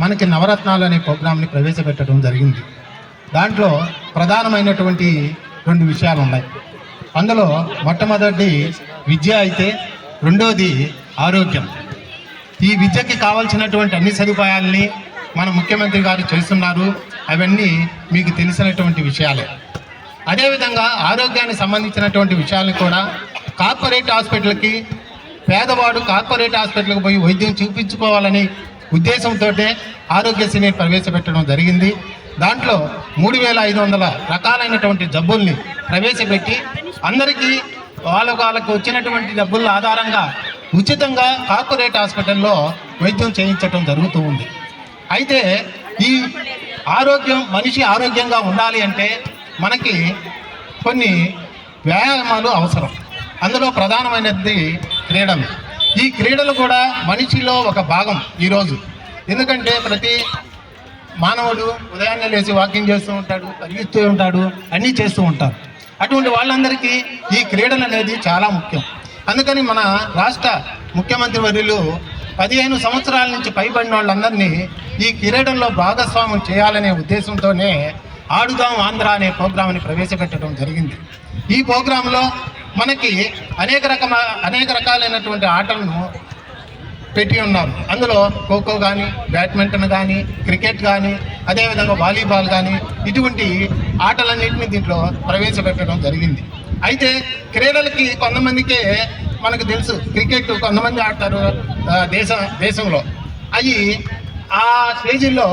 మనకి నవరత్నాలు అనే ప్రోగ్రాంని ప్రవేశపెట్టడం జరిగింది. దాంట్లో ప్రధానమైనటువంటి రెండు విషయాలు ఉన్నాయి. అందులో మొట్టమొదటి విద్య అయితే రెండోది ఆరోగ్యం. ఈ విద్యకి కావాల్సినటువంటి అన్ని సదుపాయాల్ని మన ముఖ్యమంత్రి గారు చేస్తున్నారు. అవన్నీ మీకు తెలిసినటువంటి విషయాలే. అదేవిధంగా ఆరోగ్యానికి సంబంధించినటువంటి విషయాలను కూడా కార్పొరేట్ హాస్పిటల్కి పేదవాడు కార్పొరేట్ హాస్పిటల్కి పోయి వైద్యం చూపించుకోవాలని ఉద్దేశంతో ఆరోగ్యశ్రీని ప్రవేశపెట్టడం జరిగింది. దాంట్లో మూడు వేల ఐదు వందల రకాలైనటువంటి జబ్బుల్ని ప్రవేశపెట్టి అందరికీ వాళ్ళకు వాళ్ళకు వచ్చినటువంటి డబ్బుల ఆధారంగా ఉచితంగా కార్పొరేట్ హాస్పిటల్లో వైద్యం చేయించడం జరుగుతూ ఉంది. అయితే ఈ ఆరోగ్యం మనిషి ఆరోగ్యంగా ఉండాలి అంటే మనకి కొన్ని వ్యాయామాలు అవసరం. అందులో ప్రధానమైనది క్రీడలు. ఈ క్రీడలు కూడా మనిషిలో ఒక భాగం ఈరోజు. ఎందుకంటే ప్రతి మానవుడు ఉదయాన్నే లేచి వాకింగ్ చేస్తూ ఉంటాడు పరిగెత్తూ ఉంటాడు అన్నీ చేస్తూ ఉంటారు. అటువంటి వాళ్ళందరికీ ఈ క్రీడలు అనేది చాలా ముఖ్యం. అందుకని మన రాష్ట్ర ముఖ్యమంత్రి వర్యులు పదిహేను సంవత్సరాల నుంచి పైబడిన వాళ్ళందరినీ ఈ క్రీడల్లో భాగస్వామ్యం చేయాలనే ఉద్దేశంతోనే ఆడుదాం ఆంధ్ర అనే ప్రోగ్రామ్ని ప్రవేశపెట్టడం జరిగింది. ఈ ప్రోగ్రాంలో మనకి అనేక రకమ అనేక రకాలైనటువంటి ఆటలను పెట్టి ఉన్నారు. అందులో ఖోఖో కానీ బ్యాడ్మింటన్ కానీ క్రికెట్ కానీ అదేవిధంగా వాలీబాల్ కానీ ఇటువంటి ఆటలన్నింటినీ దీంట్లో ప్రవేశపెట్టడం జరిగింది. అయితే క్రీడలకి కొంతమందికే మనకు తెలుసు క్రికెట్ కొంతమంది ఆడతారు దేశ దేశంలో. అవి ఆ స్టేజీల్లో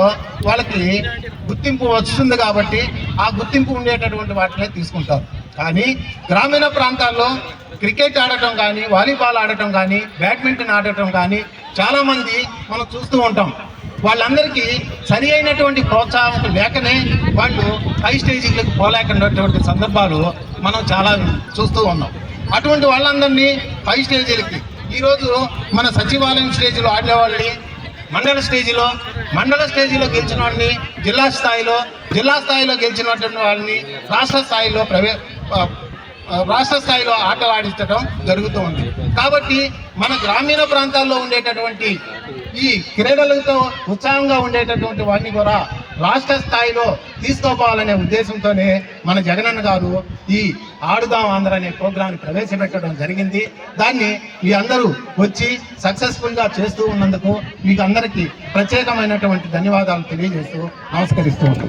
వాళ్ళకి గుర్తింపు వస్తుంది కాబట్టి ఆ గుర్తింపు ఉండేటటువంటి వాటినే తీసుకుంటారు. కానీ గ్రామీణ ప్రాంతాల్లో క్రికెట్ ఆడటం కానీ వాలీబాల్ ఆడటం కానీ బ్యాడ్మింటన్ ఆడటం కానీ చాలామంది మనం చూస్తూ ఉంటాం. వాళ్ళందరికీ సరి అయినటువంటి ప్రోత్సాహం లేకనే వాళ్ళు హై స్టేజీలకు పోలేకున్నటువంటి సందర్భాలు మనం చాలా చూస్తూ ఉన్నాం. అటువంటి వాళ్ళందరినీ హై స్టేజీలకి ఈరోజు మన సచివాలయం స్టేజీలో ఆడేవాళ్ళని మండల స్టేజీలో మండల స్టేజీలో గెలిచిన వాళ్ళని జిల్లా స్థాయిలో జిల్లా స్థాయిలో గెలిచినటువంటి వాళ్ళని రాష్ట్ర స్థాయిలో ప్రవే రాష్ట్ర స్థాయిలో ఆటలు ఆడించడం జరుగుతూ ఉంది. కాబట్టి మన గ్రామీణ ప్రాంతాల్లో ఉండేటటువంటి ఈ క్రీడలతో ఉత్సాహంగా ఉండేటటువంటి వాటిని కూడా రాష్ట్ర స్థాయిలో తీసుకోపోవాలనే ఉద్దేశంతోనే మన జగనన్న గారు ఈ ఆడుదాం ఆంధ్ర అనే ప్రోగ్రాన్ని ప్రవేశపెట్టడం జరిగింది. దాన్ని మీ అందరూ వచ్చి సక్సెస్ఫుల్గా చేస్తూ ఉన్నందుకు మీకు అందరికీ ప్రత్యేకమైనటువంటి ధన్యవాదాలు తెలియజేస్తూ నమస్కరిస్తూ